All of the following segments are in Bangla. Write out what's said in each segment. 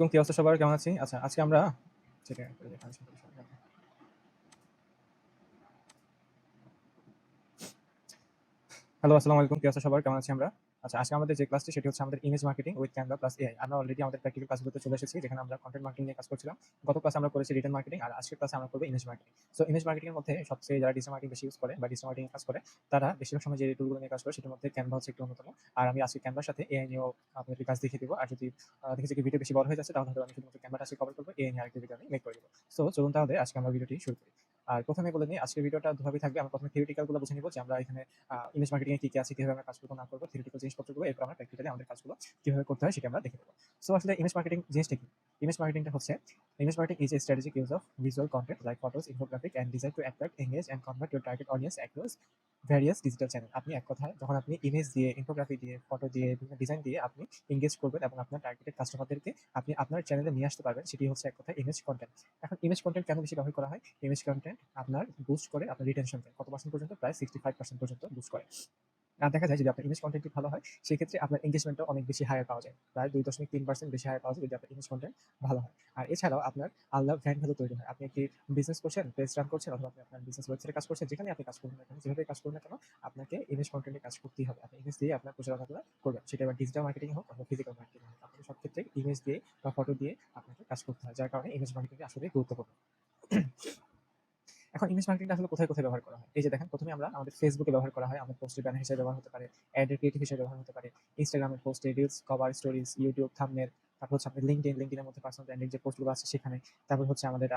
কি অবস্থা সবার? কেমন আছি? আচ্ছা আজকে আমরা। হ্যালো আসসালামু আলাইকুম। কি অবস্থা সবার? কেমন আছি আমরা? আচ্ছা আজকে আমাদের যে ক্লাসটি সেটি হচ্ছে আমাদের image marketing with Canva plus AI আমরা অলরেডি আমাদের প্র্যাকটিক্যাল ক্লাসগুলোতে চলে এসেছি, যেখানে আমরা কন্টেন্ট মার্কেটিং নিয়ে কাজ করছিলাম। গত ক্লাসে আমরা করেছি রিটেন মার্কেটিং আর আজকের ক্লাসে আমরা করব image marketing so image marketing মধ্যে সবচেয়ে যারা ডিজিটাল মার্কেটিং বেশি ইউজ করে বা ডিজিটাল মার্কেটিং কাজ করে, তারা বেশিরভাগ সময় যে টুলগুলো নিয়ে কাজ করে, সেটার মধ্যে ক্যানভা হচ্ছে একটি অন্যতম। আর আমি আজকে ক্যানভার সাথে এআই নিয়েও আপনাদের কাজ দেখিয়ে দিব। আর যদি দেখেছি কি ভিডিও বেশি বড় হয়ে যাচ্ছে, তাহলে আমি শুধুমাত্র ক্যানভাটা আজকে কভার করব। এআই নিয়ে আরেকটি ভিডিও আমি মেক করে দেবো। সো চলুন তাহলে আজকে আমরা ভিডিওটি শুরু করি। আর প্রথমে বলে নিই, আজকের ভিডিওটা দুভাবে থাকবে। আমরা প্রথমে থিওরিটিক্যালগুলো বুঝে নিব যে আমরা এখানে ইমেজ মার্কেটিং এ কি কি আছে, কীভাবে আমরা কাজ করব না করব থিওরিটিক্যাল জিনিসপত্রগুলো, এরপর আমরা প্র্যাকটিক্যালি আমাদের কাজগুলো কীভাবে করতে হয় সেটা আমরা দেখে নেব। সো আসলে ইমেজ মার্কেটিং জিনিসটা কি? ইমেজ মার্কেটিংটা হচ্ছে image marketing is a strategic use of visual content like photos infographic and design to attract engage and convert your target audience across various digital channel আপনি এক কথায়, যখন আপনি ইমেজ দিয়ে ইনফোগ্রাফি দিয়ে ফটো দিয়ে, বিভিন্ন ডিজাইন দিয়ে আপনি এঙ্গেজ করবেন এবং আপনার টার্গেটেড কাস্টমারদেরকে আপনি আপনার চ্যানেলে নিয়ে আসতে পারবেন, সেটি হচ্ছে এক কথায় ইমেজ কন্টেন্ট এখন ইমেজ কন্টেন্ট কেন বেশি ব্যবহার করা হয়? ইমেজ কন্টেন্ট আপনার বুস্ট করে, আপনার রিটেনশন কত পার্সেন্ট পর্যন্ত? প্রায় সিক্সটি ফাইভ পার্সেন্ট পর্যন্ত বুস্ট করে। দেখা যায় যদি আপনার ইমেজ কন্টেন্টটি ভালো হয়, সেক্ষেত্রে আপনার এঙ্গেজমেন্টও অনেক বেশি হায়ার পাওয়া যায়। প্রায় দুই দশমিক তিন পার্সেন্ট বেশি হায়ার পাওয়া যায় যদি আপনার ইমেজ কন্টেন্ট ভালো হয়। আর এছাড়াও আপনার আলাদা ব্র্যান্ড ভ্যালু তৈরি হয়। আপনি একটি বিজনেস করছেন পেজ রান করছেন অথবা আপনি আপনার বিজনেস ওয়েবসাইটে কাজ করছেন যেখানে আপনি কাজ করবেন না কেন, যেভাবে কাজ করবেন না কেন, আপনাকে ইমেজ কন্টেন্টে কাজ করতেই হবে। আপনি ইমেজ দিয়ে আপনার প্রচারণাগুলো করবেন। সেটা এবার ডিজিটাল মার্কেটিং হোক অথবা ফিজিক্যাল মার্কেটিং হোক। আপনাকে সব ক্ষেত্রে ইমেজ দিয়ে বা ফটো দিয়ে আপনাকে কাজ করতে হয়, যার কারণে ইমেজ মার্কেটিং আসলে গুরুত্বপূর্ণ। এখন ইমেজ মার্কেটিংটা আসলে কোথায় কোথায় ব্যবহার করা হয়? এই যে দেখেন, প্রথমে আমরা আমাদের ফেসবুকে ব্যবহার করা হয়, আমাদের পোস্টের ব্যানার হিসেবে ব্যবহার হতে পারে অ্যাডের ক্রিয়েটিভ হিসেবে ব্যবহার হতে পারে ইনস্টাগ্রামের post reels cover stories YouTube thumbnail তারপর হচ্ছে আপনার লিঙ্কডিন লিঙ্কডিনের মধ্যে পার্সোনাল ব্র্যান্ডিং যে পোস্টগুলো আছে সেখানে, তারপর হচ্ছে আমাদের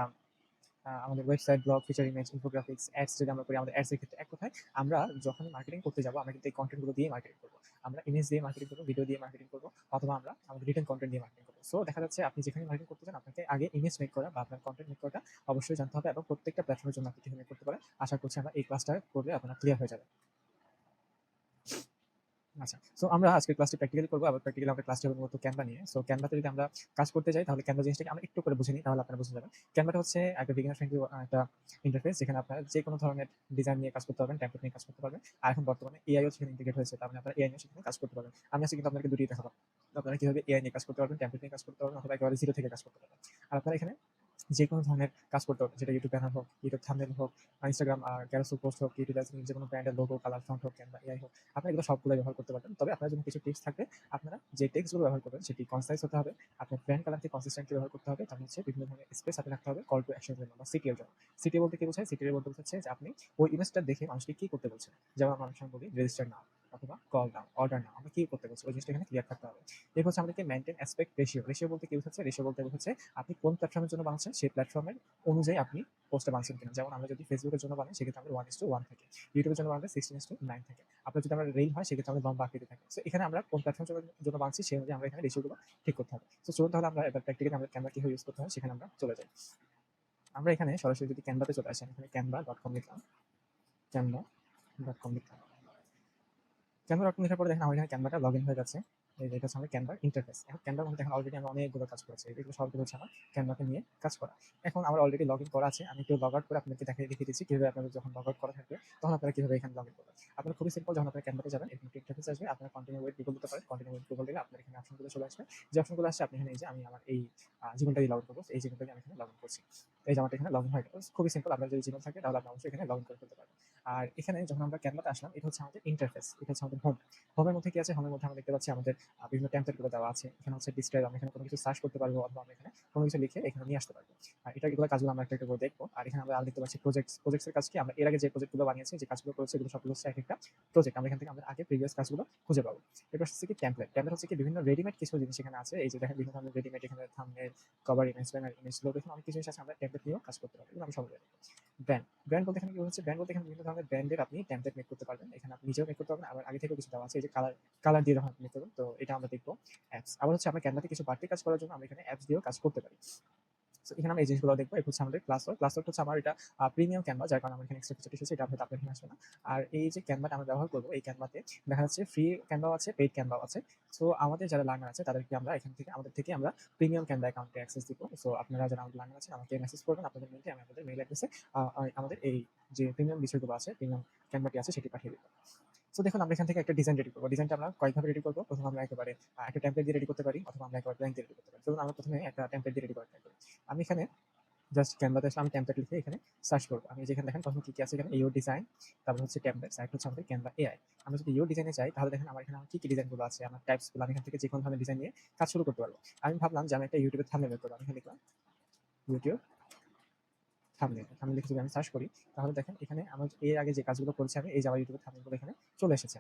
আমাদের website blog feature image infographics ads যদি আমরা করি, আমাদের অ্যাডসের ক্ষেত্রে এক কথায় আমরা যখন মার্কেটিং করতে যাব, আমরা কিন্তু এই কন্টেন্টগুলো দিয়ে মার্কেটিং করব। আমরা ইমেজ দিয়ে মার্কেটিং করব ভিডিও দিয়ে মার্কেটিং করব, অথবা আমরা আমাদের রিটার্ন কন্টেন্ট দিয়ে মার্কেটিং করব। সো দেখা যাচ্ছে আপনি যেখানে মার্কেটিং করতে চান, আপনাকে আগে ইমেজ মেক করা বা আপনার কন্টেন্ট মেক করাটা অবশ্যই জানতে হবে এবং প্রত্যেকটা প্ল্যাটফর্মের জন্য আপনি কীভাবে করতে পারেন, আশা করছি আমরা এই ক্লাসটা করলে আপনার ক্লিয়ার হয়ে যাবে। আচ্ছা সো আমরা আজকে ক্লাসটি প্র্যাকটিক্যালি করব, আবার প্র্যাকটিক্যালি আমরা ক্লাসটি হবে মূলত ক্যানভা নিয়ে। সো ক্যানভাতে যদি আমরা কাজ করতে যাই, তাহলে ক্যানভা জিনিসটাকে আমরা একটু করে বুঝে নিই, তাহলে আপনারা বুঝে যাবেন ক্যানভাটা হচ্ছে একটা বিগিনার ফ্রেন্ডলি একটা ইন্টারফেস যেখানে আপনারা যে কোনো ধরনের ডিজাইন নিয়ে কাজ করতে পারবেন টেমপ্লেট নিয়ে কাজ করতে পারবেন। আর এখন বর্তমানে এআইও সেখানে ইন্টিগ্রেট হয়েছে, তার মানে আপনারা এআই নিয়ে সেখানে কাজ করতে পারবেন। আমি আজকে কিন্তু আপনাকে দুটি দেখাবো। আপনারা কীভাবে এআই নিয়ে কাজ করতে পারবেন টেমপ্লেট নিয়ে কাজ করতে পারবেন, অথবা একেবারে জিরো থেকে কাজ করতে পারবেন। আর আপনারা এখানে যে কোনো ধরনের কাজ করতে পারবেন সেটা ইউটিউব ব্যানার হোক ইউটিউব থাম্বনেল হোক ইনস্টাগ্রাম আর ক্যারাসল পোস্ট হোক ইউটিউব যে কোনো ব্র্যান্ডের লোগো কালার ফন্ট হোক, কিংবা এআই হোক, আপনারা এগুলো সবগুলো ব্যবহার করতে পারবেন। তবে আপনার জন্য কিছু টিপস থাকবে। আপনারা যে টেক্সটগুলো ব্যবহার করবেন, সেটি কনসাইজ হতে হবে। আপনার ব্র্যান্ড কালারকে কনসিস্টেন্টলি ব্যবহার করতে হবে। তাহলে হচ্ছে বিভিন্ন ধরনের স্পেস আপনি রাখতে হবে কল টু অ্যাকশনের জন্য, বা সিটিএর জন্য। সিটি বলতে কি বোঝায়? সিটির বলতে বোঝাচ্ছে যে আপনি ওই ইমেজটা দেখে মানুষকে কি করতে বলছেন? যেমন সময় বলি রেজিস্টার নাও অথবা কল ডাউন অর্ডার নাও আমরা কি করতে বলছি? ওই জিনিসটা এখানে ক্লিয়ার থাকতে হবে। এরপর হচ্ছে আমাদেরকে মেনটেন অ্যাসপেক্ট রেশিও রেশিও বলতে কি বোঝাচ্ছে? রেশিও বলতে বোঝাচ্ছে আপনি কোন প্ল্যাটফর্মের জন্য বানাচ্ছেন? সেই প্ল্যাটফর্মের অনুযায়ী আপনি পোস্টটা বানাচ্ছেন কিনা। যেমন আমরা যদি ফেসবুকের জন্য বানাই, সেক্ষেত্রে আমাদের ওয়ান ইস টু ওয়ান থাকে। ইউটিউবের জন্য বানালে সিক্সটিন ইস টু নাইন থাকে। আপনার যদি আমরা রিল হয়, সেক্ষেত্রে আমাদের লম্বা আকৃতি থাকে। সো এখানে আমরা কোন প্ল্যাটফর্মের জন্য বানছি সেই অনুযায়ী আমরা এখানে রেশিওগুলো ঠিক করতে হবে। তো চলুন তাহলে আমরা এবার প্র্যাকটিক্যালি আমাদের ক্যামেরা কীভাবে ইউজ করতে হয়, সেখানে আমরা চলে যাই। আমরা এখানে সরাসরি যদি ক্যানভাতে চলে আসি, আমি এখানে ক্যানভা ডট কম লিখলাম। ক্যানভা ডট কম লিখলাম। ক্যানভা ডট লেখার পরে দেখেন আমার এখানে ক্যানভাটা লগ ইন হয়ে যে এটা হচ্ছে আমার ক্যানভার ইন্টারফেস এখন ক্যানভার মধ্যে এখন অলরেডি আমি অনেকগুলো কাজ করেছি। এগুলো সবগুলো হচ্ছে আমার ক্যানভাকে নিয়ে কাজ করা। এখন আমার অলরেডি লগ ইন করা আছে। আমি একটু লগ আউট করে আপনাকে দেখাই দেখিয়ে দিচ্ছি কীভাবে আপনাদের যখন লগ আউট করা থাকবে, তখন আপনারা কীভাবে এখানে লগ ইন করবেন। আপনার খুবই সিম্পল যখন আপনার ক্যানভাতে যাবেন, এরকম ইন্টারফেস আসবে। আপনার কন্টিনিউ ওয়েট গুগল দিতে পারেন। কন্টিনিউ ওয়েট গুগল দিলে আপনার এখানে অপশনগুলো চলে আসবে। যে অপশনগুলো আসছে, আপনি এখানে এই যে আমি আমার এই জীবনটা লগ ইন করব। এই জীবনটাকে আমি এখানে লগ ইন করছি। এই আমারটা এখানে লগ ইন হয়ে গেল। খুবই সিম্পল আপনার যদি জীবন থাকে, তাহলে আপনি অবশ্যই এখানে লগ ইন করে ফেলতে পারবেন। আর এখানে যখন আমরা ক্যানভাতে আসলাম, এটা হচ্ছে আমাদের ইন্টারফেস এটা হচ্ছে আমাদের হোম হোমের মধ্যে কি আছে? হোমের মধ্যে আমরা দেখতে পাচ্ছি আমাদের বিভিন্ন টেমপ্লেটগুলো দেওয়া আছে। এখানে হচ্ছে ডিসক্রাইব আমরা এখানে কোনো কিছু সার্চ করতে পারব অথবা আমরা এখানে কোনো কিছু লিখে এখানে নিয়ে আসতে পারব। আর এটা এগুলো কাজগুলো আমরা একটা একটা করে দেখব। আর এখানে আমরা দেখতে পাচ্ছি প্রজেক্টস প্রজেক্টসের কাজ কি? আমরা এর আগে যে প্রজেক্টগুলো বানিয়েছি, যে কাজগুলো করেছি, এগুলো সবগুলো হচ্ছে এক একটা প্রজেক্ট আমরা এখান থেকে আমাদের আগে প্রিভিয়াস কাজগুলো খুঁজে পাবো। এরপর হচ্ছে কি টেমপ্লেট টেমপ্লেট হচ্ছে কি বিভিন্ন রেডিমেড কিছু জিনিস এখানে আছে। এই যে দেখেন, বিভিন্ন ধরনের রেডিমেড এখানে thumbnail cover image banner image logo এখানে অনেক কিছু জিনিস আছে, আমরা টেমপ্লেট নিয়েও কাজ করতে পারি। এগুলো আমি সব ব্র্যান্ড ব্র্যান্ড বলতে এখানে কি হচ্ছে ব্র্যান্ড বলতে এখানে বিভিন্ন ধরনের ব্র্যান্ডের আপনি টেমপ্লেট মেক করতে পারবেন। এখানে আপনি নিজেও মেক করতে পারবেন। আবার আগে থেকে কিছু দেওয়া আছে যে কালার কালার দিয়ে আপনি মেক করবেন তো এটা আমরা দেখব অ্যাপস আবার হচ্ছে আমরা ক্যানভাতে কিছু বাড়তি কাজ করার জন্য আমরা এখানে অ্যাপস দিয়েও কাজ করতে পারি। এখানে আমরা এই জিনিসগুলো দেখব। এটা হচ্ছে আমাদের ক্লাস ওয়ার্ক ক্লাস হচ্ছে আমার এটা প্রিমিয়াম ক্যানভা যার কারণে আমার এখানে এক্সট্রা কিছু এসেছে এটা হয়তো আপনার এখানে আসবে না। আর এই যে ক্যানভাটা আমরা ব্যবহার করব, এই ক্যানভাতে দেখা যাচ্ছে ফ্রি ক্যানভাও আছে পেইড ক্যানভাও আছে। সো আমাদের যারা লার্নার আছে, তাদেরকে আমরা এখান থেকে, আমাদের থেকে আমরা প্রিমিয়াম ক্যানভা অ্যাকাউন্টে অ্যাক্সেস দিব। সো আপনারা যারা আমাদের লার্নার আছেন, আমাকে মেসেজ করবেন। আপনাদের মেইলটি আমি আপনাদের মেইল অ্যাড্রেসে আমাদের এই যে প্রিমিয়াম বিষয়গুলো আছে প্রিমিয়াম ক্যানভাটি আছে, সেটি পাঠিয়ে দেবো। সো দেখুন, আমরা এখান থেকে একটা ডিজাইন রেডি করব। ডিজাইনটা আমরা কয়েকভাবে রেডি করব। প্রথমে আমরা একেবারে একটা টেমপ্লেট দিয়ে রেডি করতে পারি, অথবা আমরা একবার ব্ল্যাঙ্ক দিয়ে রেডি করতে পারি। চলুন আমরা প্রথমে একটা টেমপ্লেট দিয়ে রেডি করার ট্রাই করি। আমি এখানে জাস্ট ক্যানভাতে আসলে আমি টেমপ্লেট লিখে এখানে সার্চ করব। আমি যেখানে দেখেন, প্রথমে কি কি আছে এখানে? ইউ ডিজাইন তারপর হচ্ছে টেমপ্লেট সাইড হচ্ছে আমাদের ক্যানভা এআই আমরা যদি ইউ ডিজাইনে চাই তাহলে দেখেন, আমার এখানে আমার কি কি ডিজাইনগুলো আছে, আমার টাইপসগুলো আমি এখান থেকে যে কোনো ধরনের ডিজাইন নিয়ে কাজ শুরু করতে পারব। আমি ভাবলাম যে আমি একটা ইউটিউবে থামলে বের করব। আমি এখানে লিখলাম ইউটিউব থামলে থামলে লিখে যদি আমি সার্চ করি, তাহলে দেখেন এখানে আমার, এর আগে যে কাজগুলো করেছি আমি, এই জামা ইউটিউবের ইউটিউবে থামলেগুলো এখানে চলে এসেছে।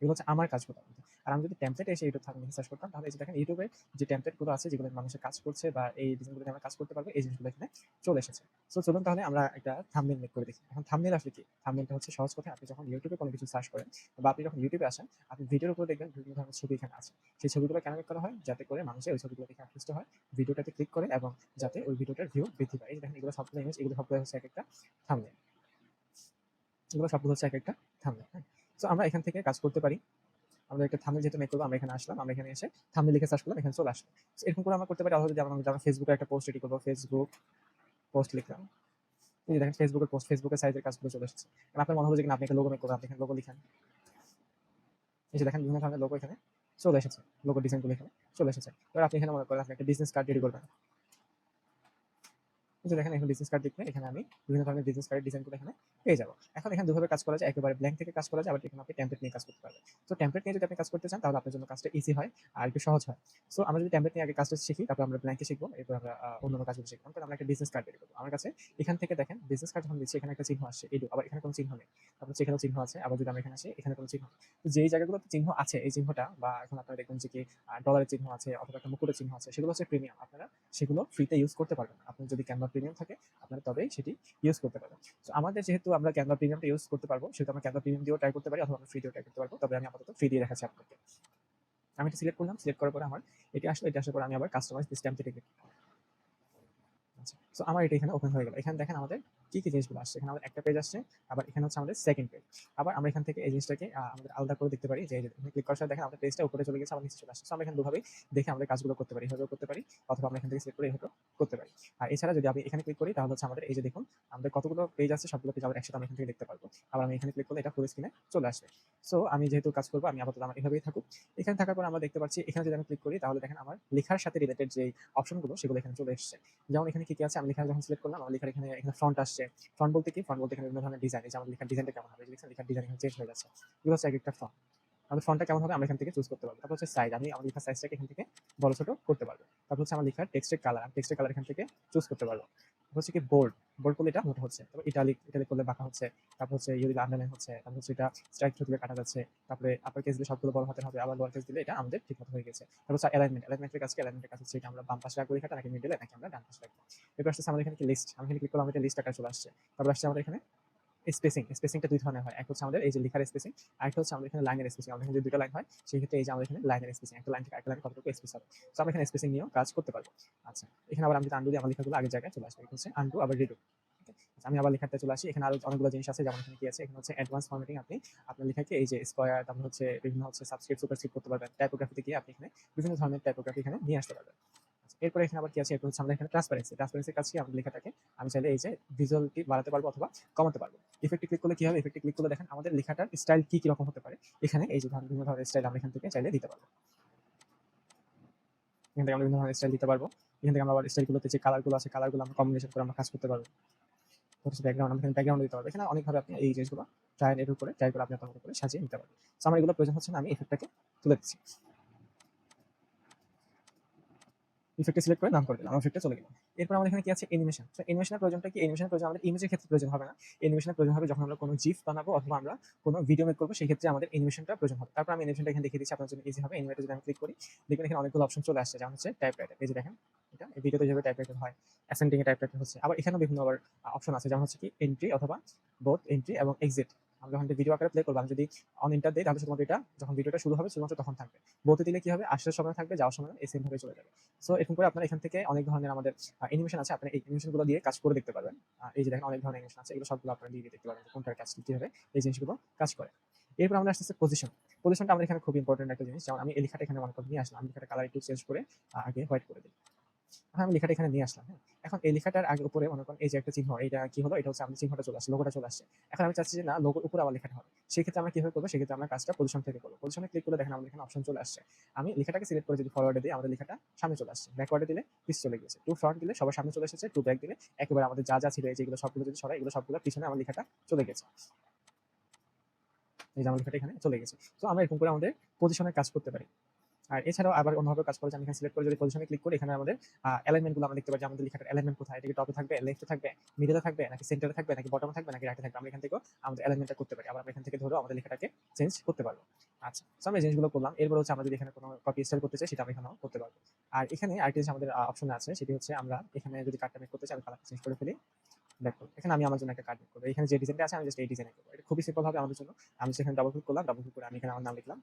এগুলো হচ্ছে আমার কাজ কাজগুলো আর আমি যদি টেমপ্লেটে এসে ইউটিউব থামলে সার্চ করতাম, তাহলে এই যে দেখেন ইউটিউবে যে টেমপ্লেটগুলো আছে, যেগুলো মানুষের কাজ করছে বা এই ডিজাইনগুলো আমরা কাজ করতে পারব, এই জিনিসগুলো এখানে চলে এসেছে। সো চলুন তাহলে আমরা একটা থামনেল মেক করে দেখি। এখন থামনেল আসলে কি? থামনেলটা হচ্ছে সহজ কথা, আপনি যখন ইউটিউবে কোনো কিছু সার্চ করেন বা আপনি যখন ইউটিউবে আসেন, আপনি ভিডিওর উপরে দেখবেন বিভিন্ন ধরনের ছবি এখানে আছে। সেই ছবিগুলো কেন make করা হয়? যাতে করে মানুষের ওই ছবিগুলো দেখে আকৃষ্ট হয় ভিডিওটাতে ক্লিক করে এবং যাতে ওই ভিডিওটার ভিউ বৃদ্ধি পায়। এই দেখেন, এগুলো সবগুলো ইমেজ এগুলো সবগুলো হচ্ছে এক একটা থামনেল এগুলো সবগুলো হচ্ছে এক একটা থামনেল হ্যাঁ? সো আমরা এখান থেকে কাজ করতে পারি। আমরা একটা থামনেল যেহেতু মেক করব, আমরা এখানে আসলাম, আমরা এখানে এসে থামনেল লিখে সার্চ করলাম, এখানে চলে আসলো এরকম করে আমরা করতে পারি, অথবা যেমন আমরা ফেসবুকে একটা পোস্ট রেডি করব ফেসবুক পোস্ট লিখলাম। এই দেখেন ফেসবুকের পোস্ট ফেসবুকের সাইজের কাজগুলো চলে এসেছে। কারণ আপনার মনে হবে যে আপনি একটা লোগো মেক করবেন, আপনি এখানে লোগো লিখেন। এই যে দেখেন, বিভিন্ন ধরনের লোগো এখানে চলে এসেছে। লোগো ডিজাইনগুলো এখানে চলে এসেছে। এবার আপনি এখানে মনে করেন আপনি একটা বিজনেস কার্ড রেডি করবেন। যে দেখেন, এখন বিজনেস কার্ড দেখলে এখানে আমি বিভিন্ন ধরনের বিজনেস কার্ডের ডিজাইনগুলো এখানে পেয়ে যাব। এখন এখানে দুভাবে কাজ করা যায়, একেবারে ব্ল্যাঙ্ক থেকে কাজ করা যায়, আবার এখানে আপনি টেমপ্লেট নিয়ে কাজ করতে পারবেন। তো টেমপ্লেট নিয়ে যদি আপনি কাজ করতে চান, তাহলে আপনার জন্য কাজটা ইজি হয় আর একটু সহজ হয়। সো আমরা যদি টেমপ্লেট নিয়ে আগে কাজটা শিখি, তারপর আমরা ব্ল্যাঙ্কে শিখব, এরপর আমরা অন্যান্য কাজগুলো শিখব। কারণ আমরা একটা বিজনেস কার্ড বের করব। আমার কাছে এখান থেকে দেখেন বিজনেস কার্ড যখন দিচ্ছি, এখানে একটা চিহ্ন আসছে, এডু, আবার এখানে কোনো চিহ্ন নেই। তারপর এখানেও চিহ্ন আছে, আবার যদি আমরা এখানে আসি, এখানে কোনো চিহ্ন তো যেই জায়গাগুলোতে চিহ্ন আছে, এই চিহ্নটা, বা এখন আপনারা দেখবেন যে কি ডলারের চিহ্ন আছে, অথবা একটা মুকুটের চিহ্ন আছে, সেগুলো হচ্ছে প্রিমিয়াম আপনারা সেগুলো ফ্রিতে ইউজ করতে পারবেন আপনি যদি ক্যানভা প্রিমিয়াম থাকে, আপনারা তবেই সেটি ইউজ করতে পারবেন। তো আমাদের যেহেতু আমরা ক্যানভা প্রিমিয়ামটা ইউজ করতে পারব, সেহেতু আমরা ক্যানভা প্রিমিয়াম দিয়েও ট্রাই করতে পারি, অথবা আমরা ফ্রি দিয়েও ট্রাই করতে পারব, তবে আমি আপাতত ফ্রি দিয়ে দেখাচ্ছি আপনাকে। আমি এটা সিলেক্ট করলাম সিলেক্ট করার পরে আমার এটি আসলে, এটা আসার পরে আমি আবার কাস্টমাইজ সিস্টেম থেকে আচ্ছা সো আমার এটা এখানে ওপেন হয়ে গেল। এখানে দেখেন আমাদের কি কি জিনিসগুলো আসছে? এখানে আমাদের একটা পেজ আসছে, আবার এখানে হচ্ছে আমাদের সেকেন্ড পেজ আবার আমরা এখান থেকে এই জিনিসটাকে আমাদের আলাদা করে দেখতে পারি, যে ক্লিক করার সাথে দেখেন আমাদের পেজটা উপরে চলে গেছে, আবার নিচে চলে আসছে। আমরা এখানে দুভাবেই দেখে আমাদের কাজগুলো করতে পারি এভাবেও করতে পারি, অথবা আমরা এখান থেকে সিলেক্ট করে এভাবেও করতে পারি। আর এছাড়া যদি আমি এখানে ক্লিক করি, তাহলে হচ্ছে আমাদের এই যে দেখুন, আমাদের কতগুলো পেজ আছে সবগুলো পেজ আমরা একসাথে আমরা এখান থেকে দেখতে পারব। আবার আমি এখানে ক্লিক করলে এটা ফুল স্ক্রিনে চলে আসবে। সো আমি যেহেতু কাজ করব, আমি আপাতত আমার এভাবেই থাকুক। এখানে থাকার পর আমরা দেখতে পাচ্ছি, এখানে যদি আমি ক্লিক করি, তাহলে দেখেন আমার লেখার সাথে রিলেটেড যে অপশনগুলো সেগুলো এখানে চলে এসেছে। যেমন এখানে কি কি আছে, আমি লেখা যখন সিলেক্ট করলাম, আমার লেখার এখানে এখানে ফ্রন্ট আসছে। ফ্রন্ট বলতে কি? ফ্রন্ট বলতে এখানে বিভিন্ন ধরনের ডিজাইন এই যে আমাদের লেখার ডিজাইনটা কেমন হবে? দেখছেন লেখার ডিজাইন এখানে চেঞ্জ হয়ে যাচ্ছে। এগুলো হচ্ছে এক একটা ফ্রন্ট আমাদের ফ্রন্টটা কেমন হবে? আমরা এখান থেকে চুজ করতে পারব। তারপর হচ্ছে সাইজ আমি আমার লেখার সাইজটাকে এখান থেকে বড় ছোট করতে পারব। তারপর হচ্ছে আমার লেখার টেক্সটের কালার টেক্সটের কালার এখান থেকে চুজ করতে পারব। হচ্ছে কি বোল্ড বোল্ড করলে এটা মোটা হচ্ছে। তারপর ইটালিক ইটালিক করলে বাঁকা হচ্ছে। তারপর হচ্ছে ইউরিল আন্ডারলাইন হচ্ছে। তারপর হচ্ছে এটা স্ট্রাইক থ্রু দিলে কাটা যাচ্ছে। তারপরে আপার কেস দিলে সবগুলো বড় হাতে হবে আবার লোয়ার কেস দিলে এটা আমাদের ঠিক মতো হয়ে গেছে। তারপর হচ্ছে অ্যালাইনমেন্ট অ্যালাইনমেন্টের কাছে অ্যালাইনমেন্টের কাছে হচ্ছে এটা আমরা বাম পাশে রাখব এখানে নাকি মিডলে নাকি আমরা ডান পাশে রাখব? এরপর আসছে আমাদের এখানে কি লিস্ট আমি এখানে ক্লিক করলাম এটা লিস্ট আকার চলে আসছে। তারপর আসছে আমাদের এখানে স্পেসিং স্পেসিংটা দুই ধরনের হয়। এক হচ্ছে আমাদের এই যে লেখার স্পেসিং আরেকটা হচ্ছে আমাদের এখানে লাইনের স্পেসিং আমাদের এখানে যদি দুটো লাইন হয় সেই ক্ষেত্রে এই যে আমাদের এখানে লাইনের স্পেসিং একটা লাইন থেকে একটা লাইন কতটুকু স্পেস হবে? তো আমরা এখানে স্পেসিং নিয়েও কাজ করতে পারব। আচ্ছা এখানে আবার আমি যদি আন্ডু দিয়ে আমার লেখাগুলো আগের জায়গায় চলে আসবে। এটা হচ্ছে আন্ডু আবার রিডু আমি আবার লেখাতে চলে আসি। এখানে আরও অনেকগুলো জিনিস আছে যেমন এখানে কি আছে? এখানে হচ্ছে অ্যাডভান্স ফরম্যাটিং আপনি আপনার লেখাকে এই যে স্কোয়ার তারপর হচ্ছে বিভিন্ন হচ্ছে সাবস্ক্রিপ্ট সুপারস্ক্রিপ্ট করতে পারবেন। টাইপোগ্রাফিতে গিয়ে আপনি এখানে বিভিন্ন ধরনের টাইপোগ্রাফি এখানে নিয়ে আসতে পারবেন। আচ্ছা, এরপরে এখানে আবার কি আছে? হচ্ছে এখানে ট্রান্সপারেন্সি ট্রান্সপারেন্সির কাছে আমাদের লেখাটাকে আমি চাইলে এই যে ভিজুয়ালিটি বাড়াতে পারব অথবা কমাতে পারব। ইফেক্টে ক্লিক করলে কি হবে? ইফেক্টে ক্লিক করলে দেখেন আমাদের লেখাটার স্টাইল কি রকম হতে পারে? এখানে এই যে বিভিন্ন ধরনের স্টাইল আমরা এখান থেকে চাইলে দিতে পারব। এখান থেকে আমরা বিভিন্ন ধরনের স্টাইল দিতে পারব। এখান থেকে আমরা আবার স্টাইলগুলোতে যে কালারগুলো আছে কালারগুলো আমরা কম্বিনেশন করে আমরা কাজ করতে পারব। ব্যাকগ্রাউন্ড আমরা ব্যাকগ্রাউন্ড দিতে পারব। এখানে অনেকভাবে আপনি এই জিনিসগুলো ট্রায়াল এর উপরে করে আপনি আপনার করে সাজিয়ে নিতে পারবেন। সো আমার এগুলো প্রয়োজন হচ্ছে না, আমি ইফেক্টটাকে তুলে দিচ্ছি। ইফেক্টে সিলেক্ট করে নাম করে দিলাম ইফেক্টে চলে গেলাম এরপর আমাদের এখানে কি আছে? অ্যানিমেশন তো অ্যানিমেশনের প্রয়োজনটা কি? অ্যানিমেশনের প্রয়োজন আমাদের ইমেজের ক্ষেত্রে প্রয়োজন হবে না। অ্যানিমেশনের প্রয়োজন হবে যখন আমরা কোনো জিফ বানাবো অথবা আমরা কোনো ভিডিও মেক করব সেই ক্ষেত্রে আমাদের অ্যানিমেশনটা প্রয়োজন হবে। তারপর আমি অ্যানিমেশনটা এখানে দেখিয়ে দিচ্ছি আপনার জন্য ইজি হবে। অ্যানিমেটে যদি আমি ক্লিক করি, দেখবেন এখানে অনেকগুলো অপশন চলে আসছে, যেমন হচ্ছে টাইপ রাইটার এই যে দেখেন, এটা ভিডিওতে যেভাবে টাইপ রাইটার হয় অ্যাসেন্ডিং এ টাইপ রাইটার হচ্ছে। আবার এখানেও বিভিন্ন আবার অপশন আছে, যেমন হচ্ছে কি এন্ট্রি অথবা বোথ এন্ট্রি এবং এক্সিট আমরা যখন ভিডিও আকারে প্লে করব, আমি যদি অন ইন্টার দিই, তাহলে শুধুমাত্র এটা, যখন ভিডিওটা শুরু হবে, শুধুমাত্র তখন থাকবে। বলতে দিলে কি হবে? আসার সময় থাকবে, যাওয়ার সময় এই সেম ভাবে চলে যাবে। সো এরকম করে আপনারা এখান থেকে অনেক ধরনের আমাদের অ্যানিমেশন আছে। আপনারা এই অ্যানিমেশনগুলো দিয়ে কাজ করে দেখতে পারবেন। এই যে দেখেন, অনেক ধরনের অ্যানিমেশন আছে। এগুলো সবগুলো আপনারা দিয়ে দেখতে পারবেন কোনটার কাজ কীভাবে এই জিনিসগুলো কাজ করে। এরপর আমরা আসতেছে পজিশন পজিশনটা আমাদের এখানে খুব ইম্পর্টেন্ট একটা জিনিস। যেমন আমি এই লেখাটা এখানে মনে করে নিয়ে আসলাম। আমি লেখাটা কালার একটু চেঞ্জ করে আগে হোয়াইট করে দিই। এখন আমি লেখাটা এখানে নিয়ে আসলাম হ্যাঁ। এখন এই লেখাটার আগে উপরে মনে করেন এই যে একটা চিহ্ন এটা কি হলো? এটা হচ্ছে আমাদের চিহ্নটা চলে আসছে, লোগোটা চলে আসছে। এখন আমি চাচ্ছি যে না, লোগোর উপরে আবার লেখাটা হবে। সেক্ষেত্রে আমরা কীভাবে করব? সেক্ষেত্রে আমরা কাজটা পজিশন থেকে করব। পজিশনে ক্লিক করে দেখেন আমাদের এখানে অপশন চলে আসছে। আমি লেখাটাকে সিলেক্ট করে যদি ফরওয়ার্ডে দিই, আমাদের লেখাটা সামনে চলে আসছে। ব্যাকওয়ার্ডে দিলে পিছ চলে গেছে টু ফ্রন্ট দিলে সবার সামনে চলে এসেছে টু ব্যাক দিলে একেবারে আমাদের যা যা ছিল যেগুলো সবগুলো যদি সরাই, এগুলো সবগুলো পিছনে আমার লেখাটা চলে গেছে। এই যে আমার লেখাটা এখানে চলে গেছে। তো আমরা এরকম করে আমাদের পজিশনের কাজ করতে পারি। আর এছাড়াও আবার অন্যভাবে কাজ করে আমি এখানে সিলেক্ট করে যদি পজিশনে ক্লিক করি, এখানে আমাদের অ্যালাইনমেন্টগুলো আমরা দেখতে যে আমাদের লেখাটার অ্যালাইনমেন্ট কোথায়? এটা কি টপে থাকবে লেফটে থাকবে মিডলে থাকবে, নাকি সেন্টারে থাকবে, নাকি বটমে থাকবে, নাকি রাইটে থাকবে? আমরা এখান থেকে আমাদের অ্যালাইনমেন্টটা করতে পারি। আবার আমরা এখান থেকে ধরো আমাদের লেখাটাকে চেঞ্জ করতে পারব। আচ্ছা তো আমরা জিনিসগুলো করলাম। এরপর হচ্ছে আমরা যদি এখানে কোনো কপি স্টাইল করতে চাই, সেটা আমরা এখানেও করতে পারব। আর এখানে আরেকটি আমাদের অপশন আছে, সেটি হচ্ছে আমরা এখানে যদি কার্ডটা মেক করতে চাই, আমি কালার চেঞ্জ করে ফেলি। দেখো, এখানে আমি আমার জন্য একটা কার্ড মেক করব। এখানে যে ডিজাইনটা আছে, আমি জাস্ট এই ডিজাইনে করব। এটা খুবই সিম্পল হবে আমাদের জন্য। আমি সেখানে ডাবল ক্লিক করলাম ডাবল ক্লিক করে আমি এখানে আমার নাম লিখলাম।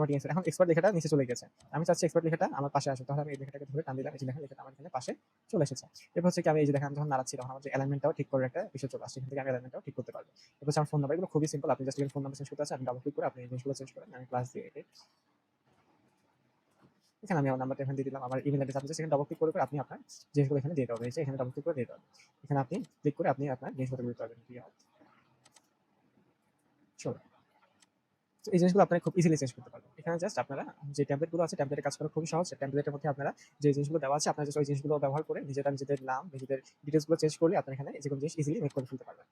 মার্কেটিং এক্সপার্ট এখন এক্সপার্ট লেখাটা নিচে চলে গেছে। আমি চাচ্ছি এক্সপার্ট লেখাটা আমার পাশে আসে। তাহলে আমি এই লেখাটাকে ধরে টান দিলাম। এই দেখেন লেখাটা আমার এখানে পাশে চলে এসেছে। এরপর হচ্ছে কি আমি এই যে দেখেন আমি যখন নাড়াচ্ছি তখন আমার যে অ্যালাইনমেন্টটাও ঠিক করে একটা বিষয় চলে আসছে। এখান থেকে আমি অ্যালাইনমেন্টটাও ঠিক করতে পারব। এরপর আমার ফোন নাম্বার এগুলো খুবই সিম্পল আপনি জাস্ট ফোন নাম্বার চেঞ্জ করতে আছে আপনি ডাবল ক্লিক করে আপনি এই জিনিসগুলো চেঞ্জ করেন, আমি ক্লাস দিয়ে। এখানে আমি আমার নাম্বারটা এখানে দিয়ে দিলাম, আমার ইমেল অ্যাড্রেস আপনি সেখানে ডাবল ক্লিক করে করে আপনি আপনার জিনিসগুলো এখানে দিয়ে দেবেন এই যে এখানে ডাবল ক্লিক করে দিয়ে দেবেন এখানে আপনি ক্লিক করে আপনি আপনার জিনিসপত্র দিতে পারবেন চলো। তো এই জিনিসগুলো আপনারা খুব ইজিলি চেঞ্জ করতে পারবেন। এখানে জাস্ট আপনারা যে ট্যাবলেটগুলো আছে ট্যাবলেটে কাজ করা খুবই সহজ। ট্যাবলেটের মধ্যে আপনারা যে জিনিসগুলো দেওয়া আছে, আপনারা just ওই জিনিসগুলো ব্যবহার করে নিজেরা নিজেদের নাম, নিজেদের ডিটেলসগুলো চেঞ্জ করলে আপনারা এখানে যে কোনো জিনিস ইজিলি মেক করে ফেলতে পারবেন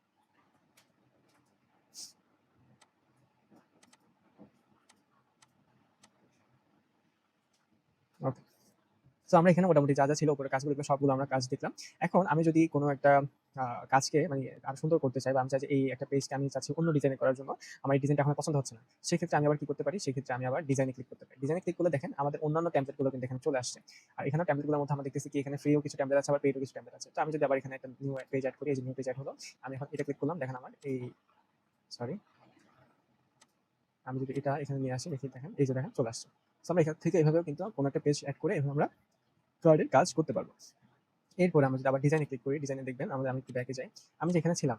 ওকে তো আমরা এখানে মোটামুটি যা যা ছিল উপরে কাজগুলো সবগুলো আমরা কাজ দেখলাম। এখন আমি যদি কোনো একটা কাজকে মানে আরও সুন্দর করতে চাই বা আমি চাই যে এই একটা পেজকে আমি চাচ্ছি অন্য ডিজাইনে করার জন্য, আমার এই ডিজাইনটা এখন পছন্দ হচ্ছে না। সেক্ষেত্রে আমি আবার কি করতে পারি? সেক্ষেত্রে আমি আবার ডিজাইনে ক্লিক করতে পারি। ডিজাইনে ক্লিক করলে দেখেন আমাদের অন্যান্য টেমপ্লেটগুলো কিন্তু এখানে চলে আসছে। আর এখানে টেমপ্লেটগুলোর মধ্যে আমরা দেখতেছি কি এখানে ফ্রিও কিছু টেমপ্লেট আছে, আবার পেইডও কিছু টেমপ্লেট আছে। তো আমি যদি আবার এখানে একটা নিউ পেজ অ্যাড করি, এই যে নিউ পেজ অ্যাড হলো, আমি এখন এটা ক্লিক করলাম, দেখেন আমার এই সরি আমি যদি এটা এখানে নিয়ে আসি, দেখি দেখেন, এই যে দেখেন, চলে আসছে। আমরা এখান থেকে এভাবেও কিন্তু কোনো একটা পেজ অ্যাড করে আমরা কার্ডের কাজ করতে পারব। এরপরে আমরা যদি আবার ডিজাইনে ক্লিক করি ডিজাইনে দেখবেন আমাদের আমি একটু ব্যাকে যাই। আমি যেখানে ছিলাম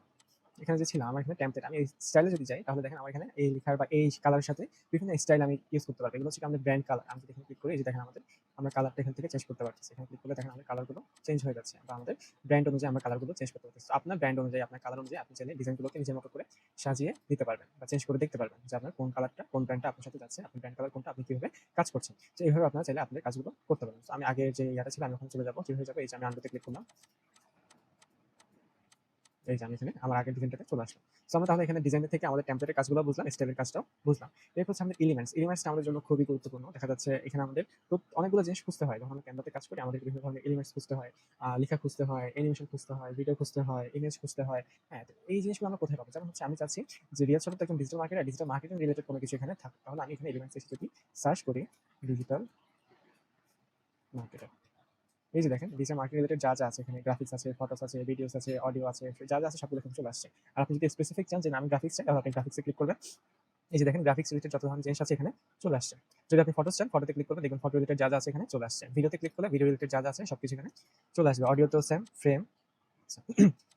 এখানে যে ছিলাম, আমার এখানে টেমপ্লেট আমি এই স্টাইলে যদি যাই, তাহলে দেখেন আমার এখানে এই লেখার বা এই কালারের সাথে বিভিন্ন স্টাইল আমি ইউজ করতে পারব। এগুলো হচ্ছে আমাদের ব্র্যান্ড কালার আমি যদি এখানে ক্লিক করি, এই যে দেখেন আমাদের, আমরা কালারটা এখান থেকে চেঞ্জ করতে পারতেছি। এখানে ক্লিক করলে দেখেন আমাদের কালারগুলো চেঞ্জ হয়ে যাচ্ছে বা আমাদের ব্র্যান্ড অনুযায়ী আমরা কালারগুলো চেঞ্জ করতে পারতেছি। তো আপনার ব্র্যান্ড অনুযায়ী, আপনার কালার অনুযায়ী আপনি চাইলে ডিজাইনগুলোকে নিজের মতো করে সাজিয়ে দিতে পারবেন বা চেঞ্জ করে দেখতে পারবেন যে আপনার কোন কালারটা কোন ব্র্যান্ডটা আপনার সাথে যাচ্ছে আপনার ব্র্যান্ড কালার কোনটা, আপনি কীভাবে কাজ করছেন। তো এইভাবে আপনারা চাইলে আপনাদের কাজগুলো করতে পারবেন। আমি আগে যে ইয়াটা ছিল, আমি ওখানে চলে যাব। কি হয়ে যাবে? এই যে আমি আনলোতে ক্লিক করলাম। এই আমি এখানে আমার আগের ডিজাইনটাতে চলে আসলাম। তো আমরা তাহলে এখানে ডিজাইনের থেকে আমাদের টেম্পলেটের কাজগুলো বুঝলাম স্টাইলের কাজটাও বুঝলাম। এরপর হচ্ছে আমাদের এলিমেন্টস এলিমেন্টসটা আমাদের জন্য খুবই গুরুত্বপূর্ণ। দেখা যাচ্ছে এখানে আমাদের অনেকগুলো জিনিস খুঁজতে হয়। যখন আমরা কাজ করি আমাদের বিভিন্ন ধরনের এলিমেন্টস খুঁজতে হয়। লেখা খুঁজতে হয় অ্যানিমেশন খুঁজতে হয় ভিডিও খুঁজতে হয় ইমেজ খুঁজতে হয়। হ্যাঁ এই জিনিসগুলো আমরা কোথায় পাবো? যেমন হচ্ছে আমি চাচ্ছি যে রিয়াল শপের একজন digital marketer digital marketing related কোনো কিছু এখানে থাকে তাহলে আমি এখানে এলিমেন্টস যদি সার্চ করি ডিজিটাল মার্কেটার এই যে দেখেন ডিজিটাল মার্কেটিং রিলেটেড যা যা আছে এখানে গ্রাফিক্স আছে ফটোস আছে ভিডিওস আছে অডিও আছে, যা যা আছে সবগুলো এখানে চলে আসছে। আর আপনি যদি স্পেসিফিক চান যে আমি গ্রাফিক্স চাই, তাহলে আপনি গ্রাফিক্সে ক্লিক করবেন। এই যে দেখেন গ্রাফিক্স রিলেটেড যত ধরনের জিনিস আছে এখানে চলে আসছে। যদি আপনি ফটোস চান ফটোতে ক্লিক করবেন, দেখবেন ফটো রিলেটেড যা যা আছে এখানে চলে আসছে। ভিডিওতে ক্লিক করলে ভিডিও রিলেটেড যা যা আছে সবকিছু এখানে চলে আসবে। অডিও তো সেম ফ্রেম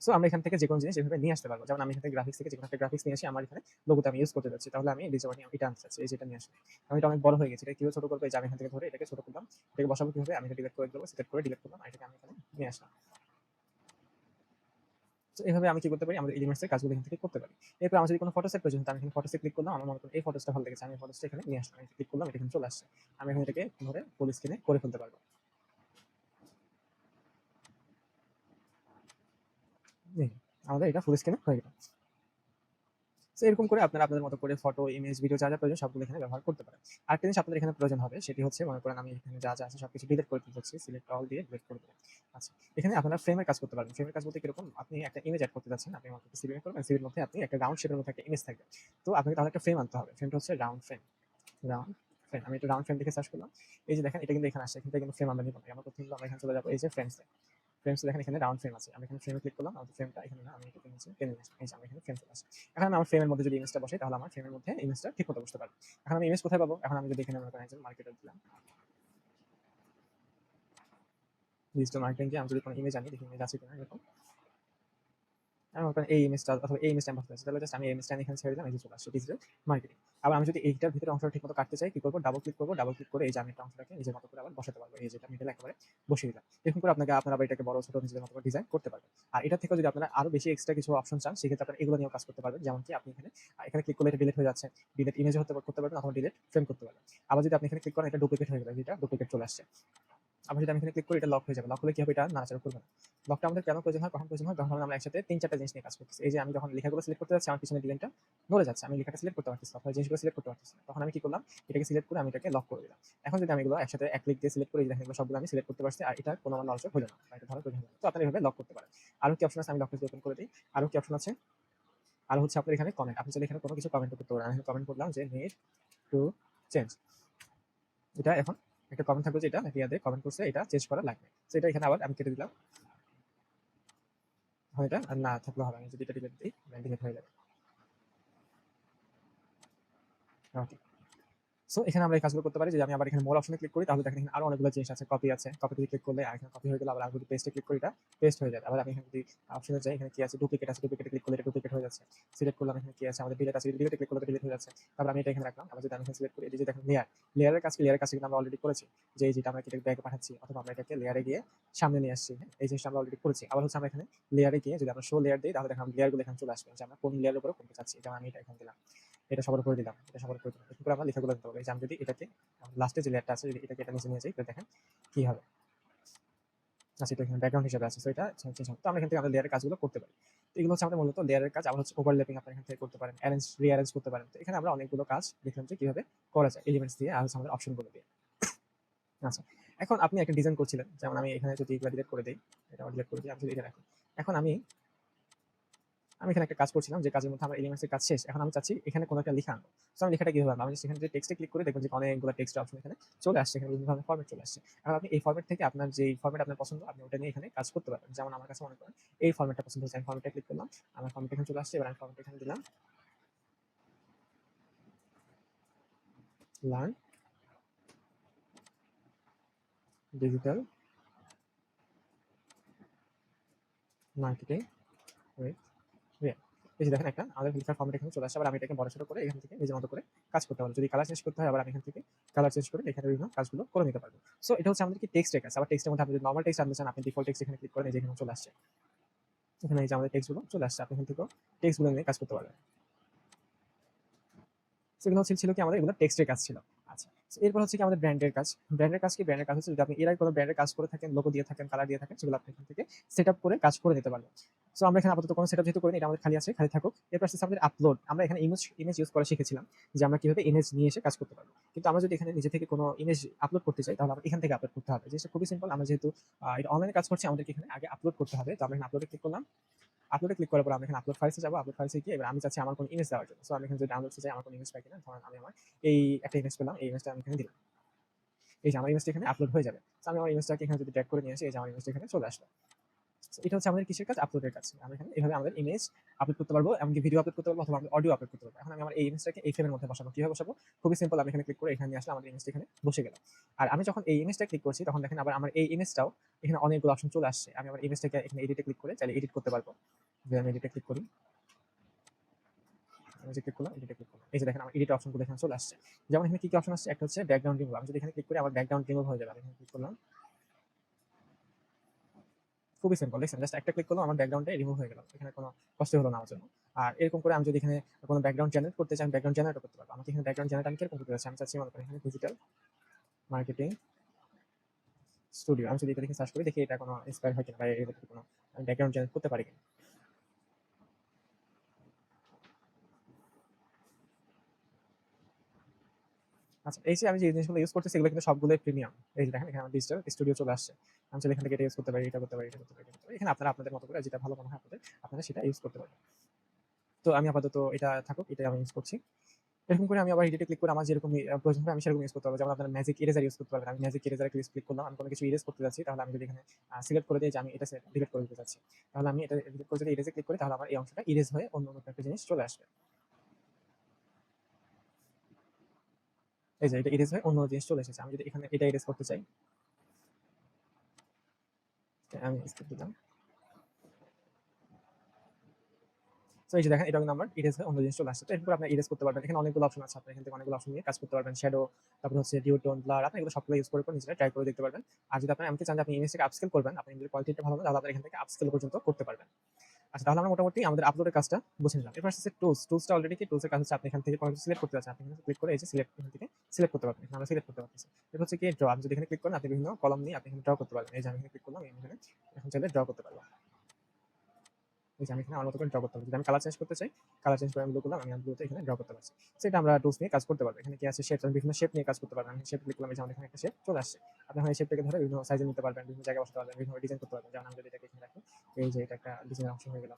সো আমরা এখান থেকে যে কোনো জিনিস এভাবে নিয়ে আসতে পারব। যেমন আমি এখান থেকে গ্রাফিক্স থেকে যে কোনো একটা গ্রাফিক্স নিয়ে আসি আমার এখানে লোগোতে আমি ইউজ করতে যাচ্ছি। তাহলে আমি মার্কেটিং এটা আনতে চাচ্ছি এই যেটা নিয়ে আসি আমি এটা অনেক বড় হয়ে গেছে এটা কীভাবে ছোট করব? আমি এখান থেকে ধরে এটাকে ছোট করলাম এটাকে বসাবো কীভাবে? আমি এটা ডিলেট করে দেবো সিলেক্ট করে ডিলেট করলাম এটাকে আমি এখানে নিয়ে আসলাম। তো এইভাবে আমি কি করতে পারি? আমাদের এলিমেন্টসের কাজগুলো এখান থেকে করতে পারি। এরপর আমার যদি কোনো ফটোসের প্রয়োজন হয়, তো আমি এখানে ফটোসে ক্লিক করলাম। আমার মনে এই ফটোসটা ভালো লেগেছে আমি ফটোসটা এখানে নিয়ে আসলাম। ক্লিক করলাম এটা এখানে চলে আসছে। আমি এখন এটাকে ধরে ফুল স্ক্রিনে করে ফেলতে পারব এই, আমাদের এটা ফুল স্ক্রিনে হয়ে গেল। তো এরকম করে আপনারা আপনাদের মতো করে ফটো ইমেজ ভিডিও যা যা প্রয়োজন সবগুলো এখানে ব্যবহার করতে পারেন। আরেকটা জিনিস আপনাদের এখানে প্রয়োজন হবে, সেটি হচ্ছে মনে করেন আমি এখানে যা যা আছে সবকিছু ডিলিট করে দিতে হচ্ছে সিলেক্ট অল দিয়ে ডিলিট করে দেবেন আচ্ছা এখানে আপনারা ফ্রেমের কাজ করতে পারবেন। ফ্রেমের কাজ বলতে কীরকম? আপনি একটা ইমেজ অ্যাড করতে যাচ্ছেন, আপনি আমার সিভির করবেন সিভির মধ্যে আপনি একটা রাউন্ড শেপের মধ্যে একটা ইমেজ থাকবে। তো আপনাকে তাহলে একটা ফ্রেম আনতে হবে। ফ্রেমটা হচ্ছে রাউন্ড ফ্রেম রাউন্ড ফ্রেম আমি একটা রাউন্ড ফ্রেম দেখে সার্চ করলাম। এই যে দেখেন, এটা কিন্তু এখানে আসছে, এখান থেকে কিন্তু ফ্রেম আমরা নিব। আমরা প্রথমে আমরা এখানে চলে যাব, এই যে ফ্রেমস ফ্রেমস দেখেন, এখানে রাউন্ড ফ্রেম আছে। আমি এখানে ফ্রেমে ক্লিক করলাম আমাদের ফ্রেমটা এখানে না, আমি এটা নিচে টেনে নিয়ে আসলাম। এই যে আমি এখানে ফ্রেম চলে আসে এখন আমি আমার ফ্রেমের মধ্যে যদি ইমেজটা বসে তাহলে আমার ফ্রেমের মধ্যে ইমেজটা ঠিক মতো বসতে পারবে। এখন আমি ইমেজ কোথায় পাবো? এখন আমি যদি এখানে মনে করেন একজন মার্কেটার দিলাম। ডিজিটাল মার্কেটিং আমি যদি কোনো ইমেজ আনি, দেখি ইমেজ আছে কিনা এরকম। এই এই ছেড়ে চলে আবার আমি যদি এইটার ভিতরে অংশটা ঠিকমতো কাটতে চাই, কি করব? ডাবল ক্লিক করব ডাবল করে আমি নিজের মতো করে আবার বসাতে এই যেটা একেবারে বসিয়ে এরকম করে আপনাকে আপনারা আবার এটাকে বড়, ছোট মতো ডিজাইন করতে আর থেকেও যদি আপনারা আরও বেশি এক্সট্রা কিছু অপশন চান, সেক্ষেত্রে এগুলো কাজ করতে পারবেন। যেমন কি আপনি এখানে এখানে ক্লিক এটা ডিলিট হয়ে যাচ্ছে। ডিলিট ইমেজ হতে করতে পারবেন ফ্রেম করতে পারবেন। আবার যদি আপনি এখানে ক্লিক করেন, এটা ডুপ্লিকেট হয়ে গেলে, এটা ডুপ্লিকেট চলে আসছে। আবার যদি আমি এখানে ক্লিক করি এটা লক হয়ে যাবে। লক হলে কি হবে? এটা নাড়াচাড়া করবে না। লকটা আমাদের কেন প্রয়োজন হয়? কখন প্রয়োজন হয়? যখন আমরা একসাথে তিন চারটা জিনিস নিয়ে কাজ করতেছি। এই যে আমি যখন লেখাগুলো সিলেক্ট করতে যাচ্ছি আমার পিছনে ডিজাইনটা নড়ে যাচ্ছে। আমি লেখাটা সিলেক্ট করতে পারতেছি না, জিনিসগুলো সিলেক্ট করতে পারতেছি না। তখন আমি কি করলাম? এটাকে সিলেক্ট করে আমি এটাকে লক করে দিলাম। এখন যদি আমি এগুলো একসাথে এক ক্লিক দিয়ে সিলেক্ট করি দেখেন সবগুলো আমি সিলেক্ট করতে পারছি আর এটা কোনো আমার লঞ্চ হলো না। এটা ধরো প্রয়োজন তো আপনারা এভাবে লক করতে পারেন। আরও কি অপশন আছে? আমি লক ওপেন করে দিই। আরও কি অপশন আছে? আর হচ্ছে আপনার এখানে কমেন্ট আপনি চাইলে এখানে কোনো কিছু কমেন্ট করতে পারেন। আমি কমেন্ট করলাম যে নিড টু চেঞ্জ এটা এখন একটা কমেন্ট থাকবে যে এটা রিয়াদে কমেন্ট করছে, এটা চেঞ্জ করা লাগবে। তো এটা এখানে আবার আমি কেটে দিলাম। হয় এটা? আর না থাকলে হবে আমি যদি এটা ডিলিট দিই ডিলিট হয়ে যাবে। ওকে সো এখানে আমরা কাজগুলো করতে পারি যে আমি আবার এখানে মোর অপশনে ক্লিক করি, তাহলে দেখেন আরও অনেকগুলো জিনিস আছে। কপি আছে। কপিতে ক্লিক করলে এখানে কপি হয়ে গেলে আবার আমি যদি পেস্টে ক্লিক করি, এটা পেস্ট হয়ে যাবে। আবার আমি এখানে যদি অপশনে যাই, এখানে কি আছে? ডুপ্লিকেট আছে। ডুপ্লিকেটে ক্লিক করলে ডুপ্লিকেট হয়ে যাচ্ছে। সিলেক্ট করলাম, এখানে কি আছে? আমাদের ডিলিট আছে। ডিলিটে ক্লিক করলে ডিলিট হয়ে যাচ্ছে। তারপর আমি এটা এখানে রাখলাম। আবার যদি আমি এখানে সিলেক্ট করি, এই যে দেখেন লেয়ার লেয়ারের কাজ লেয়ারের কাজ কিন্তু আমরা অলরেডি করেছি, যে যেটা আমরা এটাকে ব্যাগে পাঠাচ্ছি, অথবা আমরা এটাকে লেয়ারে গিয়ে সামনে নিয়ে আসছি হ্যাঁ? এই জিনিসটা আমরা অলরেডি করেছি। আবার হচ্ছে আমরা এখানে লেয়ারে গিয়ে যদি আমরা শো লেয়ার দিই, তাহলে দেখেন লেয়ারগুলো এখানে চলে আসবে। যে আমরা কোন লেয়ারের উপরে করতে চাচ্ছি। যেমন আমি এটা এখানে দিলাম। এটা সবার উপরে দিলাম, এটা সবার উপরে দিলাম। করে আমরা লেখাগুলো দিতে যে আমি যদি এটাকে লাস্টে যে লেয়ারটা আছে, যদি এটাকে এটা নিচে নিয়ে যাই, তাহলে দেখেন কি হবে। আচ্ছা এটা এখানে ব্যাকগ্রাউন্ড হিসেবে আছে তো এটা হবে। তো আমরা এখান থেকে আমাদের লেয়ারের কাজগুলো করতে পারি। তো এগুলো হচ্ছে আমাদের মূলত লেয়ারের কাজ, আবার হচ্ছে ওভারল্যাপিং আপনারা এখান থেকে করতে পারেন অ্যারেঞ্জ রিঅ্যারেঞ্জ করতে পারেন। তো এখানে আমরা অনেকগুলো কাজ দেখলাম যে কীভাবে করা যায় এলিমেন্টস দিয়ে, আর হচ্ছে আমাদের অপশনগুলো দিয়ে। আচ্ছা এখন আপনি একটা ডিজাইন করছিলেন। যেমন আমি এখানে যদি এগুলো ডিলিট করে দিই, এটা ডিলিট করে দিই, আমি যদি এটা রাখি। এখন আমি আমি এখানে একটা কাজ করছিলাম, যে কাজের মধ্যে আমার এলিমেন্টসের কাজ শেষ। এখন আমি চাচ্ছি এখানে কোনো একটা লেখা আনব। আমি লেখাটা আনব? আমি সেখানে যে টেক্সটে ক্লিক করে দেখবেন যে অনেকগুলো টেক্সট অপশন এখানে চলে আসছে, এখানে বিভিন্ন ধরনের ফরম্যাট চলে আসছে। এখন আপনি এই ফর্মেট থেকে আপনার যে ফরম্যাট আপনার পছন্দ, আপনি ওটা নিয়ে এখানে কাজ করতে পারবেন। যেমন আমার কাছে মনে করেন, এই ফর্মেটটা পছন্দ হচ্ছে আমি ফরম্যাটে ক্লিক করলাম, আমার ফরম্যাট এখানে চলে আসছে, এবার আমি ফরম্যাট এখানে দিলাম লার্ন ডিজিটাল মার্কেটিং রিয়া এই যে দেখেন একটা, আমাদের লেখার ফর্মেট এখানে চলে আসছে আবার আমি এটাকে বড় ছোট করে এখান থেকে নিজের মতো করে কাজ করতে পারব। যদি কালার চেঞ্জ করতে হয়, আবার আমি এখান থেকে কালার চেঞ্জ করে এখানে বিভিন্ন কাজগুলো করে নিতে পারব। সো এটা হচ্ছে আমাদের কি টেক্সটের কাজ আবার টেক্সটের মধ্যে আপনি যদি নর্মাল টেক্সট আনতে চান, আপনি ডিফল্ট টেক্সট এখানে ক্লিক করেন, এই যে এখানে চলে আসছে। এখানে এই যে আমাদের টেক্সটগুলো চলে আসছে, আপনি এখান থেকে টেক্সটগুলো নিয়ে কাজ করতে পারবেন। সেগুলো ছিল কি আমাদের এগুলো টেক্সটের কাজ ছিল। এরপর হচ্ছে কি আমাদের ব্র্যান্ডের কাজ। ব্র্যান্ডের কাজ কি? ব্র্যান্ডের কাজ হচ্ছে যদি আপনি এর আগে কোনো ব্র্যান্ডের কাজ করে থাকেন লোগো দিয়ে থাকেন কালার দিয়ে থাকেন, সেগুলো আপনি এখান থেকে সেট আপ করে কাজ করে নিতে পারবেন। সো আমরা এখানে আপাতত কোনো সেট আপ যেহেতু করিনি, এটা আমাদের খালি আছে, খালি থাকুক। এরপর আসছে আমাদের আপলোড আমরা এখানে ইমেজ ইমেজ ইউজ করা শিখেছিলাম যে আমরা কীভাবে ইমেজ নিয়ে এসে কাজ করতে পারব। কিন্তু আমরা যদি এখানে নিজে থেকে কোনো ইমেজ আপলোড করতে চাই, তাহলে আমরা এখান থেকে আপলোড করতে হবে। জিনিসটা খুবই সিম্পল আমরা যেহেতু এটা অনলাইনে কাজ করছি, আমাদেরকে এখানে আগে আপলোড করতে হবে। তো আমরা এখানে আপলোডে ক্লিক করলাম। আপলোডে ক্লিক করার পর আমি এখানে আপলোড ফাইলসে যাব আপলোড ফাইলসে গিয়ে এবার আমি চাচ্ছি আমার কোনো ইমেজ দেওয়ার জন্য। সো আমি এখানে যদি ডাউনলোড চাই আমার কোনো ইমেজ পাই কিনা? ধরেন আমি আমার এই একটা ইমেজ পেলাম, এই ইমেজটা আমি এখানে দিলাম। এই যে আমার ইমেজটা এখানে আপলোড হয়ে যাবে। আমি আমার ইমেজটাকে এখানে যদি ট্যাগ করে নিয়ে আসি, এই যে আমার ইমেজটা এখানে চলে আসলো। এটা হচ্ছে আমাদের কিসের কাজ? আপলোডের কাজ। আমরা এখানে এইভাবে আমাদের ইমেজ আপলোড করতে পারব, এমনকি ভিডিও আপলোড করতে পারব, অথবা আমি অডিও আপলোড করতে পারব। এখন আমি আমার এই ইমেজটাকে এই ফ্রেমের মধ্যে বসাবো। কীভাবে বসাবো? খুবই সিম্পল আমি এখানে ক্লিক করে এখানে আসলে আমার ইমেজটা এখানে বসে গেল। আর আমি যখন এই ইমেজটা ক্লিক করছি, তখন দেখেন আবার আমার এই ইমেজটাও এখানে অনেকগুলো অপশন চলে আসছে। আমি আমার ইমেজটাকে এখানে এডিটে ক্লিক করে চাইলে এডিট করতে পারব। যে আমি এডিটে ক্লিক করি, আমি আমার যেমন এখানে কি কি অপশন আসছে? একটা হচ্ছে ব্যাকগ্রাউন্ড রিমুভ আমি যদি এখানে ক্লিক করি, আমার ব্যাকগ্রাউন্ড রিমুভ হয়ে যাবে। আমি ক্লিক করলাম। খুবই সিম্পল দেখছেন জাস্ট একটা ক্লিক করলাম আমার ব্যাকগ্রাউন্ডে রিমুভ হয়ে গেল। এখানে কোনো কষ্ট হলো না আমার জন্য। আর এরকম করে আমি যদি এখানে কোনো ব্যাকগ্রাউন্ড জেনারেট করতে চাই, আমি ব্যাকগ্রাউন্ড জেনারেট করতে পারব। আমাকে এখানে ব্যাকগ্রাউন্ড জেনারেট আমি কীরকম করতে চাচ্ছি আমি চাচ্ছি করেন এখানে ডিজিটাল মার্কেটিং স্টুডিও আমি যদি এটা দেখে সার্চ করি, দেখি এটা কোনো ইন্সপায়ার হয় কিনা বা এর কোনো ব্যাকগ্রাউন্ড জেনারেট করতে পারি কিনা। আচ্ছা এই যে আমি যে জিনিসগুলো ইউজ করতেছি, এগুলো কিন্তু সবগুলোই প্রিমিয়াম এই যে দেখেন, এখানে আমার ডিজিটাল স্টুডিও চলে আসছে। আমি চাইলে এখান থেকে এটা ইউজ করতে পারি, এটা করতে পারি, এটা করতে পারি, এটা এখানে আপনারা আপনাদের মতো করে যেটা ভালো মনে হয় আপনাদের, আপনারা সেটা ইউজ করতে পারবেন। তো আমি আপাতত এটা থাকুক, এটাই আমি ইউজ করছি। এরকম করে আমি আবার এডিটে ক্লিক করে আমার যেরকম প্রয়োজন হবে আমি সেরকম ইউজ করতে পারব। যেমন আপনার ম্যাজিক ইরেজার ইউজ করতে পারবেন। আমি ম্যাজিক ইরেজার ক্লিক করলাম, আমি কোনো কিছু ইরেজ করতে যাচ্ছি, তাহলে আমি যদি এখানে সিলেক্ট করে দিই যে আমি এটা ডিলিট করে দিতে চাচ্ছি তাহলে আমি এটা ডিলিট করে যদি ইরেজে ক্লিক করি, তাহলে আমার এই অংশটা ইরেজ হয়ে অন্য অন্য একটা জিনিস চলে আসবে। এই যে এটা ইরেজ হয়ে, অন্য জিনিস চলে এসেছে। আমি যদি এখানে এটা ইরেজ করতে চাই আমি স্কিপ দিলাম। সো এই যে দেখেন এটা নাম্বার ইরেজ অন্য জিনিস চলে আসছে। তো এরপর আপনি ইরেজ করতে পারবেন। এখানে অনেকগুলো অপশন আছে আপনি এখান থেকে অনেকগুলো অপশন নিয়ে কাজ করতে পারবেন। শ্যাডো তারপর হচ্ছে ডিও টোন ব্লার আপনি এগুলো সবগুলো ইউজ করে করে নিজেরা ট্রাই করে দেখতে পারবেন। আর যদি আপনি আমাকে চান যে আপনি ইমেজটাকে আপস্কেল করবেন, আপনি ইমেজের কোয়ালিটিটা ভালো না, তাহলে আপনি এখান থেকে আপস্কেল পর্যন্ত করতে পারবেন। আচ্ছা তাহলে আমরা মোটামুটি আমাদের আপলোডের কাজটা বুঝে নিলাম। এরপর হচ্ছে টুলস টুলসটা অলরেডি কি? টুলসের কাজ হচ্ছে আপনি এখান থেকে কোনো সিলেক্ট করতে চাচ্ছেন, আপনি ক্লিক করে এই যে সিলেক্ট এখান থেকে সিলেক্ট করতে পারবেন আমরা সিলেক্ট করতে পারতেছি। এরপর হচ্ছে কি ড্র আপনি যদি এখানে ক্লিক করেন, আপনি বিভিন্ন কলম নিয়ে আপনি এখানে ড্র করতে পারবেন। এই যে আমি এখানে ক্লিক করলাম, আমি এখানে এখন চাইলে ড্র করতে পারব এই যে আমি এখানে আমার মতো করে ড্র করতে পারব যদি আমি কালার চেঞ্জ করতে চাই কালার চেঞ্জ করে আমি করলাম, আমি ব্লুতে এখানে ড্র করতে পারছি। সেটা আমরা টুলস নিয়ে কাজ করতে পারব। এখানে কি আছে? শেপ আমি বিভিন্ন শেপ নিয়ে কাজ করতে পারবেন। আমি শেপ ক্লিক করলাম এই যে আমাদের এখানে একটা শেপ চলে আসছে। আপনি এখানে শেপটাকে ধরে বিভিন্ন সাইজে নিতে পারবেন, বিভিন্ন জায়গায় বসাতে পারবেন, বিভিন্ন ডিজাইন করতে পারবেন। যেমন আমি যদি এই যে এটা একটা ডিজাইন অংশ হয়ে গেল।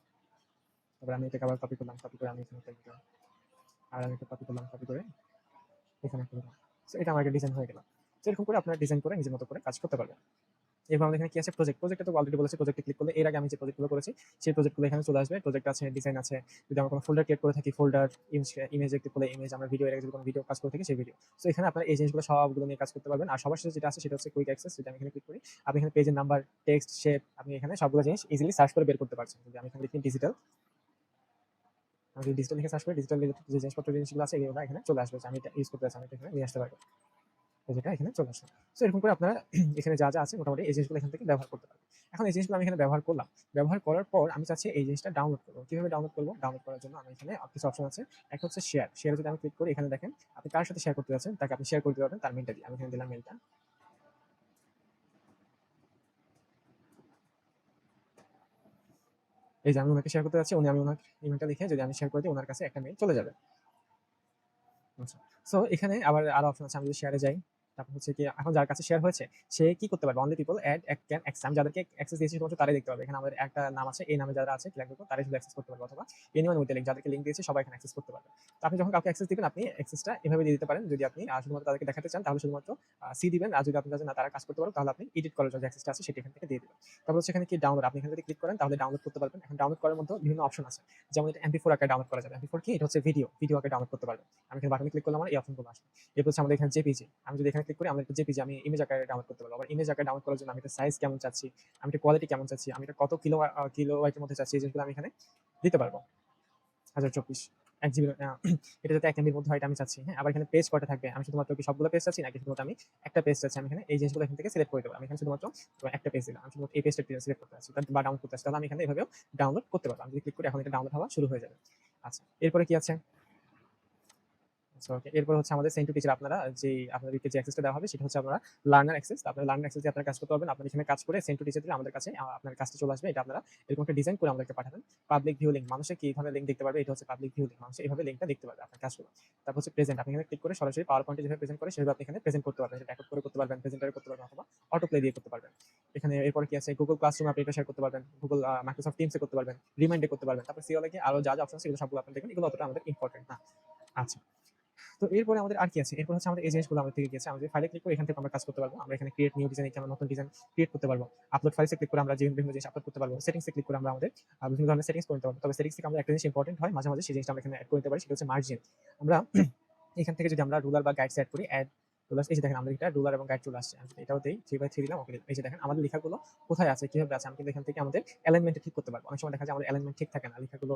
তারপরে আমি এটাকে আবার কপি করলাম কপি করে আমি এখানে একটা দিলাম। আর আমি একটা কপি করলাম কপি করে এখানে একটা দিলাম। সো এটা আমার একটা ডিজাইন হয়ে গেল। সেরকম করে আপনারা ডিজাইন করে নিজের মতো করে কাজ করতে পারবেন। এরপর আমাদের এখানে কি আছে? প্রজেক্ট প্রজেক্টে তো অলরেডি বলেছি প্রজেক্টে ক্লিক করলে, এর আগে আমি যে প্রজেক্টগুলো করেছি, সেই প্রজেক্টগুলো এখানে চলে আসবে। প্রজেক্ট আছে ডিজাইন আছে। যদি আমরা কোনো ফোল্ডার ক্রিয়েট করে থাকি ফোল্ডার ইমেজ ক্লিক করলে ইমেজ আমরা ভিডিও এর আগে যদি কোনো ভিডিও কাজ করে থাকি, সেই ভিডিও সো এখানে আপনারা এই জিনিসগুলো সবগুলো নিয়ে কাজ করতে পারবেন। আর সবার সাথে যেটা আছে, সেটা হচ্ছে কুইক অ্যাক্সেস যদি আমি এখানে ক্লিক করি। আপনি এখানে পেজের নাম্বার টেক্সট শেপ আপনি এখানে সবগুলো জিনিস ইজিলি সার্চ করে বের করতে পারছেন। যদি আমি এখানে লিখি ডিজিটাল আমি ডিজিটাল লিখে সার্চ করি ডিজিটাল যে জিনিসপত্র, জিনিসগুলো আছে, এগুলো এখানে চলে আসবে। আমি এটা ইউজ করতে চাচ্ছি, আমি এখানে নিয়ে আসতে পারব। যেটা এখানে চলে আসবে সো এরকম করে আপনারা এখানে যা যা আছে মোটামুটি এই জিনিসগুলো এখান থেকে ব্যবহার করতে পারবেন। এখন এই জিনিসগুলো আমি এখানে ব্যবহার করলাম। ব্যবহার করার পর আমি চাচ্ছি এই জিনিসটা ডাউনলোড করব। কীভাবে ডাউনলোড করব? ডাউনলোড করার জন্য আমি এখানে কিছু অপশন আছে। একটা হচ্ছে শেয়ার শেয়ার যদি আমি ক্লিক করি, এখানে দেখেন আপনি কার সাথে শেয়ার করতে যাচ্ছেন, তাকে আপনি শেয়ার করতে পারবেন, তার মেলটা দিয়ে। আমি এখানে দিলাম মেলটা এই যে আমি ওনাকে শেয়ার করতে যাচ্ছি, উনি আমি ওনার ইমেলটা লিখে যদি আমি শেয়ার করে দিই, ওনার কাছে একটা মেল চলে যাবে। আচ্ছা। সো এখানে আবার আরও অপশন আছে, আমি যদি শেয়ারে যাই। তারপর হচ্ছে কি, এখন যার কাছে শেয়ার হয়েছে, সে কি করতে পারবে? Only people add can access আমি যাদেরকে অ্যাক্সেস দিয়েছি, শুধুমাত্র তারাই দেখতে পারবে। এখানে আমাদের একটা নাম আছে, এই নামে যারা আছে ক্লিক করব তারাই শুধু অ্যাক্সেস করতে পারবে অথবা এনিওয়ান উইথ লিঙ্ক যাদেরকে লিঙ্ক দিয়েছে, সবাই এখানে অ্যাক্সেস করতে পারবে। তো আপনি যখন কাউকে অ্যাক্সেস দিবেন, আপনি অ্যাক্সেসটা এভাবে দিয়ে দিতে পারেন, যদি আপনি শুধুমাত্র তাদেরকে দেখাতে চান, তাহলে শুধুমাত্র সি দিবেন, আর যদি আপনি না, তারা কাজ করতে পারো তাহলে আপনি এডিট করার জন্য অ্যাক্সেসটা আছে, সেটা এখান থেকে দিয়ে দিবেন। তারপর হচ্ছে এখানে কি ডাউনলোড আপনি এখানে যদি ক্লিক করেন, তাহলে ডাউনলোড করতে পারবেন। এখন ডাউনলোড করার মধ্যে বিভিন্ন অপশন আছে। যেমন এটা এমপি ফোর আকারে ডাউনলোড করা যাবে। এমপি ফোর কি? এটা হচ্ছে ভিডিও ভিডিও আকারে ডাউনলোড করতে পারবেন। আমি এখানে বাটনে ক্লিক করলে আমার এই অপশনগুলো আসবে। এরপর হচ্ছে আমাদের এখানে জেপিজি আমি যদি এখানে ক্লিক করি আমাদের জেপিজি আমি ইমেজ আকারে ডাউনলোড করতে পারব। আবার ইমেজ আকারে ডাউনলোড করার জন্য আমি এটা সাইজ কেমন চাচ্ছি, আমি এটা কোয়ালিটি কেমন চাচ্ছি, আমি এটা কত কিলো কিলো ওয়াইটের মধ্যে চাচ্ছি, এই জিনিসগুলো আমি এখানে দিতে পারব। হাজার চব্বিশ, এক জিবি এটা যাতে এক এমবির মধ্যে হয় আমি চাচ্ছি হ্যাঁ? আবার এখানে পেজ কটা থাকবে? আমি শুধুমাত্র কি সবগুলো পেজ চাচ্ছি, নাকি শুধুমাত্র আমি একটা পেজ চাচ্ছি? আমি এখানে এই জিনিসগুলো এখান থেকে সিলেক্ট করে দেবো। আমি এখানে শুধুমাত্র একটা পেজ দিলাম। আমি শুধুমাত্র এই পেজটা সিলেক্ট করতে চাচ্ছি বা ডাউনলোড করতে চাচ্ছি, তাহলে আমি এখানে এভাবেও ডাউনলোড করতে পারব। আমি যদি ক্লিক করি এখন এটা ডাউনলোড হওয়া শুরু হয়ে যাবে। আচ্ছা এরপরে কি আছে? এরপর হচ্ছে আমাদের সেন্ট টিচার আপনারা, যে আপনাদেরকে যে অ্যাক্সেসটা দেওয়া হবে, সেটা হচ্ছে আপনারা লার্নার অ্যাক্সেস আপনারা লার্নার অ্যাক্সেস দিয়ে আপনারা কাজ করতে পারবেন। আপনারা এখানে কাজ করে সেন্ট টিচার দিলে আমাদের কাছে আপনার কাজটা চলে আসবে। এটা আপনারা এরকম একটা ডিজাইন করে আমাদেরকে পাঠাবেন। পাবলিক ভিউ লিঙ্ক মানুষে কি ধরনের লিঙ্ক দেখতে পারবে? এটা হচ্ছে পাবলিক ভিউ লিঙ্ক মানুষ এইভাবে লিঙ্কটা দেখতে পারবে আপনার কাজগুলো তারপর হচ্ছে প্রেজেন্ট আপনি এখানে ক্লিক করে সরাসরি পাওয়ার পয়েন্টে যেভাবে প্রেজেন্ট করে, সেভাবে আপনি এখানে প্রেজেন্ট করতে পারবেন। এটা রেকর্ড করে করতে পারবেন প্রেজেন্টারে করতে পারবেন অথবা অটো প্লে দিয়ে করতে পারবেন। এখানে এরপর কি আছে? গুগল ক্লাসরুম আপনি এটা শেয়ার করতে পারবেন। গুগল মাইক্রোসফট টিমসে করতে পারবেন। রিমাইন্ডে করতে পারবেন। তারপর সিও লাগে আরও যা যা অপশন এগুলো সবগুলো আপনি দেখবেন এগুলো অতটা আমাদের ইম্পর্টেন্ট না। আচ্ছা। তো এরপরে আমাদের আর কি আছে? এরপর হচ্ছে আমাদের এই জিনিসগুলো আমাদের থেকে গেছে আমাদের ফাইলে ক্লিক করে এখান থেকে আমরা কাজ করতে পারব। আমরা এখানে ক্রিয়েট নিউ ডিজাইন আমরা নতুন ডিজাইন ক্রিয়েট করতে পারব। আপলোড ফাইলসে ক্লিক করে আমরা বিভিন্ন জিনিস আপলোড করতে পারব সেটিংসে ক্লিক করে আমরা আমাদের বিভিন্ন ধরনের সেটিংস করতে পারব। তবে সেটিংস থেকে আমরা একটা জিনিস ইম্পর্টেন্ট হয়, মাঝে মাঝে সেই জিনিসটা আমরা এখানে অ্যাড করতে পারি, সেটা হচ্ছে মার্জিন আমরা এখান থেকে যদি আমরা রুলার বা গাইডস অ্যাড করি অ্যাড রুলার এই যে দেখেন আমাদের এটা এবং গাইড চলে আসছে। আমি এটাও থ্রি বাই থ্রি দিলাম ওকে এই যে দেখেন আমাদের লেখাগুলো কোথায় আছে, কীভাবে আছে, আমি কিন্তু এখান থেকে আমাদের ঠিক করতে পারব। অনেক সময় দেখা যায় আমাদের অ্যালাইনমেন্ট ঠিক থাকে না, লেখাগুলো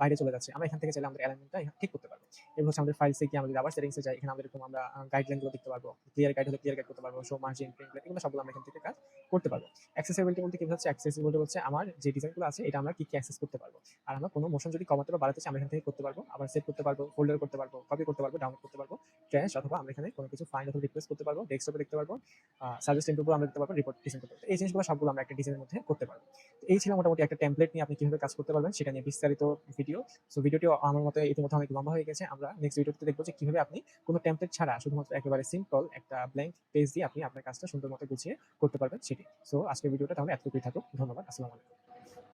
বাইরে চলে যাচ্ছে। আমরা এখান থেকে চাইলে আমাদের অ্যালাইনমেন্টটা ঠিক করতে পারব। এবার হচ্ছে আমাদের ফাইলসে আমরা যদি আবার সেটিংসে যাই, এখানে আমাদের আমরা গাইডলাইনগুলো দেখতে পারব। ক্লিয়ার গাইড হলে ক্লিয়ার গাইড করতে পারব মার্জিন প্রিন্ট এগুলো সবগুলো আমরা এখান থেকে কাজ করতে পারব। অ্যাক্সেসিবিলিটি বলতে কি হচ্ছে অ্যাক্সেসিবিলিটি হচ্ছে আমার যে ডিজাইনগুলো আছে, এটা আমরা কি কি অ্যাক্সেস করতে পারব? আর আমরা কোনো মোশন যদি কমাতে বা বাড়াতে চাই, আমরা এখান থেকে করতে পারব। আবার সেভ করতে পারব ফোল্ডার করতে পারব কপি করতে পারব ডাউনলোড করতে পারব ক্যাশ অথবা আমরা এখানে কোনো কিছু ফাইন্ড অথবা রিপ্লেস করতে পারব ডেস্কটপে দেখতে পারব সাজেস্ট ইমপ্রুভ আমরা দেখতে পারব রিপোর্ট ডিজাইন করতে এই জিনিসগুলো সবগুলো আমরা একটা ডিজাইনের মধ্যে করতে পারব। এই ছিল মোটামুটি একটা টেমপ্লেট নিয়ে আপনি কীভাবে কাজ করতে পারবেন সেটা নিয়ে বিস্তারিত ভিডিও সো ভিডিওটি আমার মতে ইতিমধ্যে অনেক লম্বা হয়ে গেছে। আমরা নেক্সট ভিডিওতে দেখব যে কীভাবে আপনি কোনো টেমপ্লেট ছাড়া শুধুমাত্র একেবারে সিম্পল একটা ব্ল্যাঙ্ক পেজ দিয়ে আপনি আপনার কাজটা সুন্দর মতো গুছিয়ে করতে পারবেন সেটি। সো আজকের ভিডিওটা তাহলে এতটুকুই থাকুক। ধন্যবাদ। আসসালামু আলাইকুম।